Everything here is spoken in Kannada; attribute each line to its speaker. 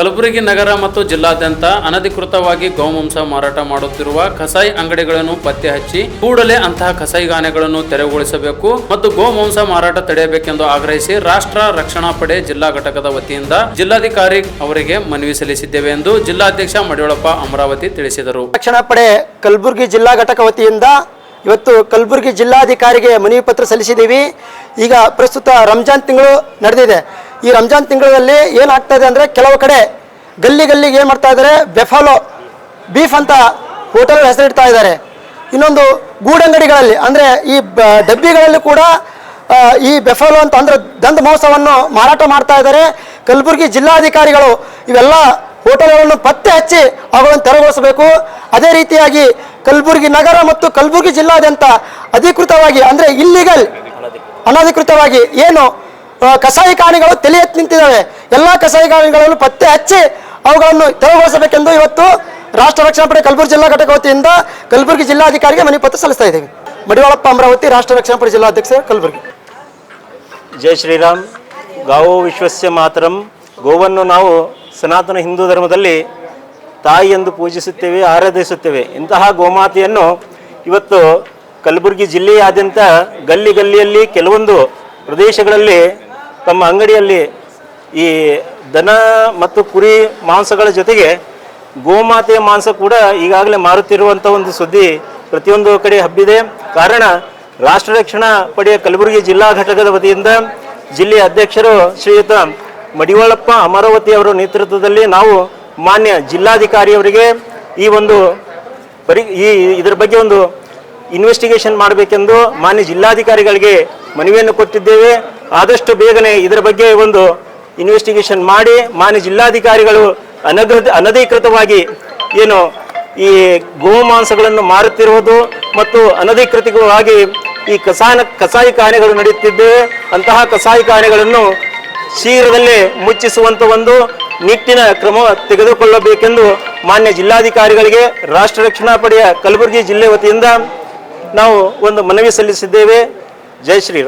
Speaker 1: ಕಲಬುರಗಿ ನಗರ ಮತ್ತು ಜಿಲ್ಲಾದ್ಯಂತ ಅನಧಿಕೃತವಾಗಿ ಗೋಮಾಂಸ ಮಾರಾಟ ಮಾಡುತ್ತಿರುವ ಕಸಾಯಿ ಅಂಗಡಿಗಳನ್ನು ಪತ್ತೆ ಹಚ್ಚಿ ಕೂಡಲೇ ಅಂತಹ ಕಸಾಯಿಗಾನೆಗಳನ್ನು ತೆರವುಗೊಳಿಸಬೇಕು ಮತ್ತು ಗೋಮಾಂಸ ಮಾರಾಟ ತಡೆಯಬೇಕೆಂದು ಆಗ್ರಹಿಸಿ ರಾಷ್ಟ್ರ ರಕ್ಷಣಾ ಪಡೆ ಜಿಲ್ಲಾ ಘಟಕದ ವತಿಯಿಂದ ಜಿಲ್ಲಾಧಿಕಾರಿ ಅವರಿಗೆ ಮನವಿ ಸಲ್ಲಿಸಿದ್ದೇವೆ ಎಂದು ಜಿಲ್ಲಾಧ್ಯಕ್ಷ ಮಡಿವಳಪ್ಪ ಅಮರಾವತಿ ತಿಳಿಸಿದರು.
Speaker 2: ರಕ್ಷಣಾ ಪಡೆ ಕಲಬುರಗಿ ಜಿಲ್ಲಾ ಘಟಕ ವತಿಯಿಂದ ಇವತ್ತು ಕಲಬುರಗಿ ಜಿಲ್ಲಾಧಿಕಾರಿಗೆ ಮನವಿ ಪತ್ರ ಸಲ್ಲಿಸಿದ್ದೀವಿ. ಈಗ ಪ್ರಸ್ತುತ ರಂಜಾನ್ ತಿಂಗಳು ನಡೆದಿದೆ. ಈ ರಂಜಾನ್ ತಿಂಗಳಲ್ಲಿ ಏನಾಗ್ತಾ ಇದೆ ಅಂದರೆ ಕೆಲವು ಕಡೆ ಗಲ್ಲಿ ಗಲ್ಲಿಗೆ ಏನು ಮಾಡ್ತಾ ಇದ್ದಾರೆ ಬೆಫಾಲೋ, ಬೀಫ್ ಅಂತ ಹೋಟೆಲ್ ಹೆಸರಿಡ್ತಾ ಇದ್ದಾರೆ ಇನ್ನೊಂದು ಗೂಡಂಗಡಿಗಳಲ್ಲಿ, ಅಂದರೆ ಈ ಡಬ್ಬಿಗಳಲ್ಲಿ ಕೂಡ ಈ ಬೆಫಾಲೋ ಅಂತ ಅಂದ್ರೆ ದಂತ ಮಹೋತ್ಸವವನ್ನು ಮಾರಾಟ ಮಾಡ್ತಾ ಇದ್ದಾರೆ ಕಲಬುರಗಿ ಜಿಲ್ಲಾಧಿಕಾರಿಗಳು ಇವೆಲ್ಲ ಹೋಟೆಲ್ಗಳನ್ನು ಪತ್ತೆ ಹಚ್ಚಿ ಅವುಗಳನ್ನು ತೆರವುಗೊಳಿಸಬೇಕು. ಅದೇ ರೀತಿಯಾಗಿ ಕಲಬುರಗಿ ನಗರ ಮತ್ತು ಕಲಬುರಗಿ ಜಿಲ್ಲಾದ್ಯಂತ ಅಧಿಕೃತವಾಗಿ, ಅಂದರೆ ಇಲ್ಲಿಗಲ್ ಅನಧಿಕೃತವಾಗಿ ಏನು ಕಸಾಯಿಖಾನೆಗಳು ತಲೆ ಎತ್ತಿ ನಿಂತಿದ್ದಾವೆ. ಎಲ್ಲ ಕಸಾಯಿಖಾನೆಗಳನ್ನು ಪತ್ತೆ ಹಚ್ಚಿ ಅವುಗಳನ್ನು ತೆರವುಗೊಳಿಸಬೇಕೆಂದು ಇವತ್ತು ರಾಷ್ಟ್ರ ರಕ್ಷಣಾ ಪಡೆ ಕಲಬುರಗಿ ಜಿಲ್ಲಾ ಘಟಕ ವತಿಯಿಂದ ಕಲಬುರಗಿ ಜಿಲ್ಲಾಧಿಕಾರಿಗೆ ಮನವಿ ಪತ್ರ ಸಲ್ಲಿಸ್ತಾ ಇದ್ದೀವಿ. ಮಡಿವಾಳಪ್ಪ ಅಮರಾವತಿ ರಾಷ್ಟ್ರ ರಕ್ಷಣಾ ಪಡೆ ಜಿಲ್ಲಾಧ್ಯಕ್ಷ ಕಲಬುರಗಿ.
Speaker 3: ಜೈ ಶ್ರೀರಾಮ್. ಗಾವೋ ವಿಶ್ವಸ್ಯ ಮಾತರಂ. ಗೋವನ್ನು ನಾವು ಸನಾತನ ಹಿಂದೂ ಧರ್ಮದಲ್ಲಿ ತಾಯಿ ಎಂದು ಪೂಜಿಸುತ್ತೇವೆ, ಆರಾಧಿಸುತ್ತೇವೆ. ಇಂತಹ ಗೋಮಾತೆಯನ್ನು ಇವತ್ತು ಕಲಬುರಗಿ ಜಿಲ್ಲೆಯಾದ್ಯಂತ ಗಲ್ಲಿ ಗಲ್ಲಿಯಲ್ಲಿ ಕೆಲವೊಂದು ಪ್ರದೇಶಗಳಲ್ಲಿ ತಮ್ಮ ಅಂಗಡಿಯಲ್ಲಿ ಈ ದನ ಮತ್ತು ಕುರಿ ಮಾಂಸಗಳ ಜೊತೆಗೆ ಗೋಮಾತೆಯ ಮಾಂಸ ಕೂಡ ಈಗಾಗಲೇ ಮಾರುತ್ತಿರುವಂಥ ಒಂದು ಸುದ್ದಿ ಪ್ರತಿಯೊಂದು ಕಡೆ ಹಬ್ಬಿದೆ. ಕಾರಣ ರಾಷ್ಟ್ರ ರಕ್ಷಣಾ ಪಡೆಯ ಕಲಬುರಗಿ ಜಿಲ್ಲಾ ಘಟಕದ ವತಿಯಿಂದ ಜಿಲ್ಲೆಯ ಅಧ್ಯಕ್ಷರು ಶ್ರೀಯುತ ಮಡಿವಾಳಪ್ಪ ಅಮರಾವತಿ ಅವರ ನೇತೃತ್ವದಲ್ಲಿ ನಾವು ಮಾನ್ಯ ಜಿಲ್ಲಾಧಿಕಾರಿಯವರಿಗೆ ಈ ಒಂದು ಪರಿ ಈ ಇದರ ಬಗ್ಗೆ ಒಂದು ಇನ್ವೆಸ್ಟಿಗೇಷನ್ ಮಾಡಬೇಕೆಂದು ಮಾನ್ಯ ಜಿಲ್ಲಾಧಿಕಾರಿಗಳಿಗೆ ಮನವಿಯನ್ನು ಕೊಟ್ಟಿದ್ದೇವೆ. ಆದಷ್ಟು ಬೇಗನೆ ಇದರ ಬಗ್ಗೆ ಒಂದು ಇನ್ವೆಸ್ಟಿಗೇಷನ್ ಮಾಡಿ, ಮಾನ್ಯ ಜಿಲ್ಲಾಧಿಕಾರಿಗಳು ಅನಧಿ ಅನಧಿಕೃತವಾಗಿ ಏನು ಈ ಗೋಮಾಂಸಗಳನ್ನು ಮಾರುತ್ತಿರುವುದು ಮತ್ತು ಅನಧಿಕೃತವಾಗಿ ಈ ಕಸಾನ, ಕಸಾಯಿ ಕಸಾಯಿಖಾನೆಗಳು ನಡೆಯುತ್ತಿದ್ದೇವೆ ಅಂತಹ ಕಸಾಯಿ ಖಾನೆಗಳನ್ನು ಶೀಘ್ರದಲ್ಲೇ ಮುಚ್ಚಿಸುವಂತ ಒಂದು ನಿಟ್ಟಿನ ಕ್ರಮ ತೆಗೆದುಕೊಳ್ಳಬೇಕೆಂದು ಮಾನ್ಯ ಜಿಲ್ಲಾಧಿಕಾರಿಗಳಿಗೆ ರಾಷ್ಟ್ರ ರಕ್ಷಣಾ ಪಡೆಯ ಕಲಬುರಗಿ ಜಿಲ್ಲೆ ವತಿಯಿಂದ ನಾವು ಒಂದು ಮನವಿ ಸಲ್ಲಿಸಿದ್ದೇವೆ. ಜೈ ಶ್ರೀರಾಮ್